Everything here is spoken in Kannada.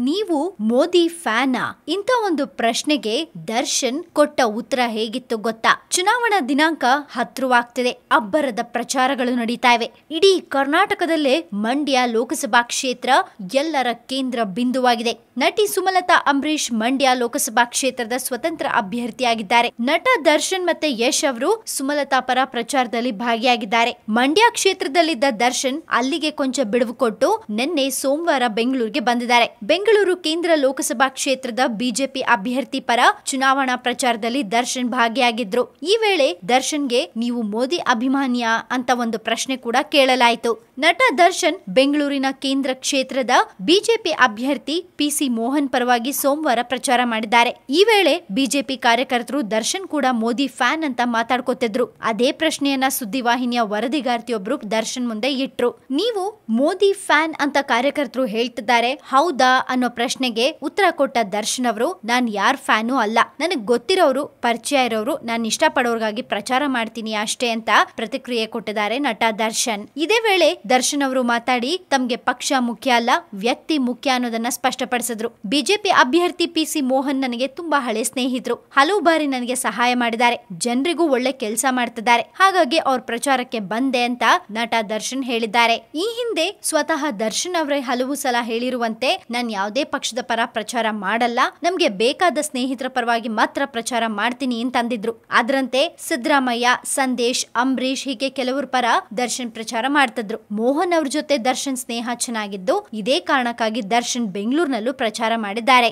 ನೀವು ಮೋದಿ ಫ್ಯಾನಾ? ಇಂತ ಒಂದು ಪ್ರಶ್ನೆಗೆ ದರ್ಶನ್ ಕೊಟ್ಟ ಉತ್ತರ ಹೇಗಿತ್ತು ಗೊತ್ತಾ? ಚುನಾವಣಾ ದಿನಾಂಕ ಹತ್ರವಾಗ್ತಿದೆ ಅಬ್ಬರದ ಪ್ರಚಾರಗಳು ನಡೀತಾ ಇವೆ. ಇಡೀ ಕರ್ನಾಟಕದಲ್ಲೇ ಮಂಡ್ಯ ಲೋಕಸಭಾ ಕ್ಷೇತ್ರ ಎಲ್ಲರ ಕೇಂದ್ರ ಬಿಂದುವಾಗಿದೆ. ನಟಿ ಸುಮಲತಾ ಅಂಬರೀಶ್ ಮಂಡ್ಯ ಲೋಕಸಭಾ ಕ್ಷೇತ್ರದ ಸ್ವತಂತ್ರ ಅಭ್ಯರ್ಥಿಯಾಗಿದ್ದಾರೆ. ನಟ ದರ್ಶನ್ ಮತ್ತೆ ಯಶ್ ಅವರು ಸುಮಲತಾ ಪರ ಪ್ರಚಾರದಲ್ಲಿ ಭಾಗಿಯಾಗಿದ್ದಾರೆ. ಮಂಡ್ಯ ಕ್ಷೇತ್ರದಲ್ಲಿದ್ದ ದರ್ಶನ್ ಅಲ್ಲಿಗೆ ಕೊಂಚ ಬಿಡುವು ಕೊಟ್ಟು ನಿನ್ನೆ ಸೋಮವಾರ ಬೆಂಗಳೂರಿಗೆ ಬಂದಿದ್ದಾರೆ. ಕೇಂದ್ರ ಲೋಕಸಭಾ ಕ್ಷೇತ್ರದ ಬಿಜೆಪಿ ಅಭ್ಯರ್ಥಿ ಪರ ಚುನಾವಣಾ ಪ್ರಚಾರದಲ್ಲಿ ದರ್ಶನ್ ಭಾಗಿಯಾಗಿದ್ರು. ಈ ವೇಳೆ ದರ್ಶನ್ಗೆ ನೀವು ಮೋದಿ ಅಭಿಮಾನಿಯ ಅಂತ ಒಂದು ಪ್ರಶ್ನೆ ಕೂಡ ಕೇಳಲಾಯಿತು. ನಟ ದರ್ಶನ್ ಬೆಂಗಳೂರಿನ ಕೇಂದ್ರ ಕ್ಷೇತ್ರದ ಬಿಜೆಪಿ ಅಭ್ಯರ್ಥಿ ಪಿಸಿ ಮೋಹನ್ ಪರವಾಗಿ ಸೋಮವಾರ ಪ್ರಚಾರ ಮಾಡಿದ್ದಾರೆ. ಈ ವೇಳೆ ಬಿಜೆಪಿ ಕಾರ್ಯಕರ್ತರು ದರ್ಶನ್ ಕೂಡ ಮೋದಿ ಫ್ಯಾನ್ ಅಂತ ಮಾತಾಡ್ಕೊತಿದ್ರು. ಅದೇ ಪ್ರಶ್ನೆಯನ್ನ ಸುದ್ದಿವಾಹಿನಿಯ ವರದಿಗಾರ್ತಿಯೊಬ್ರು ದರ್ಶನ್ ಮುಂದೆ ಇಟ್ರು. ನೀವು ಮೋದಿ ಫ್ಯಾನ್ ಅಂತ ಕಾರ್ಯಕರ್ತರು ಹೇಳ್ತಿದ್ದಾರೆ. ಹೌದಾ ಅನ್ನೋ ಪ್ರಶ್ನೆಗೆ ಉತ್ತರ ಕೊಟ್ಟ ದರ್ಶನ್ ಅವರು, ನಾನ್ ಯಾರ್ ಫ್ಯಾನು ಅಲ್ಲ. ನನಗೆ ಗೊತ್ತಿರೋರು, ಪರಿಚಯ ಇರೋರು, ನಾನು ಇಷ್ಟಪಡೋರ್ಗಾಗಿ ಪ್ರಚಾರ ಮಾಡ್ತೀನಿ ಅಷ್ಟೇ ಅಂತ ಪ್ರತಿಕ್ರಿಯೆ ಕೊಟ್ಟಿದ್ದಾರೆ ನಟ ದರ್ಶನ್. ಇದೇ ವೇಳೆ ದರ್ಶನ್ ಅವರು ಮಾತಾಡಿ, ತಮ್ಗೆ ಪಕ್ಷ ಮುಖ್ಯ ಅಲ್ಲ, ವ್ಯಕ್ತಿ ಮುಖ್ಯ ಅನ್ನೋದನ್ನ ಸ್ಪಷ್ಟಪಡಿಸಿದ್ರು. ಬಿಜೆಪಿ ಅಭ್ಯರ್ಥಿ ಪಿ ಸಿ ಮೋಹನ್ ನನಗೆ ತುಂಬಾ ಹಳೆ ಸ್ನೇಹಿತರು. ಹಲವು ಬಾರಿ ನನಗೆ ಸಹಾಯ ಮಾಡಿದ್ದಾರೆ. ಜನರಿಗೂ ಒಳ್ಳೆ ಕೆಲಸ ಮಾಡ್ತಿದ್ದಾರೆ. ಹಾಗಾಗಿ ಅವ್ರ ಪ್ರಚಾರಕ್ಕೆ ಬಂದೆ ಅಂತ ನಟ ದರ್ಶನ್ ಹೇಳಿದ್ದಾರೆ. ಈ ಹಿಂದೆ ಸ್ವತಃ ದರ್ಶನ್ ಅವರೇ ಹಲವು ಸಲ ಹೇಳಿರುವಂತೆ, ನಾನು ಯಾವುದೇ ಪಕ್ಷದ ಪರ ಪ್ರಚಾರ ಮಾಡಲ್ಲ. ನಮ್ಗೆ ಬೇಕಾದ ಸ್ನೇಹಿತರ ಪರವಾಗಿ ಮಾತ್ರ ಪ್ರಚಾರ ಮಾಡ್ತೀನಿ ಅಂತಂದಿದ್ರು ಅದರಂತೆ ಸಿದ್ದರಾಮಯ್ಯ, ಸಂದೇಶ್ ಅಂಬರೀಶ್ ಹೀಗೆ ಕೆಲವರ ಪರ ದರ್ಶನ್ ಪ್ರಚಾರ ಮಾಡ್ತಿದ್ರು. ಮೋಹನ್ ಅವ್ರ ಜೊತೆ ದರ್ಶನ್ ಸ್ನೇಹ ಚೆನ್ನಾಗಿದ್ದು, ಇದೇ ಕಾರಣಕ್ಕಾಗಿ ದರ್ಶನ್ ಬೆಂಗಳೂರಿನಲ್ಲೂ ಪ್ರಚಾರ ಮಾಡಿದ್ದಾರೆ.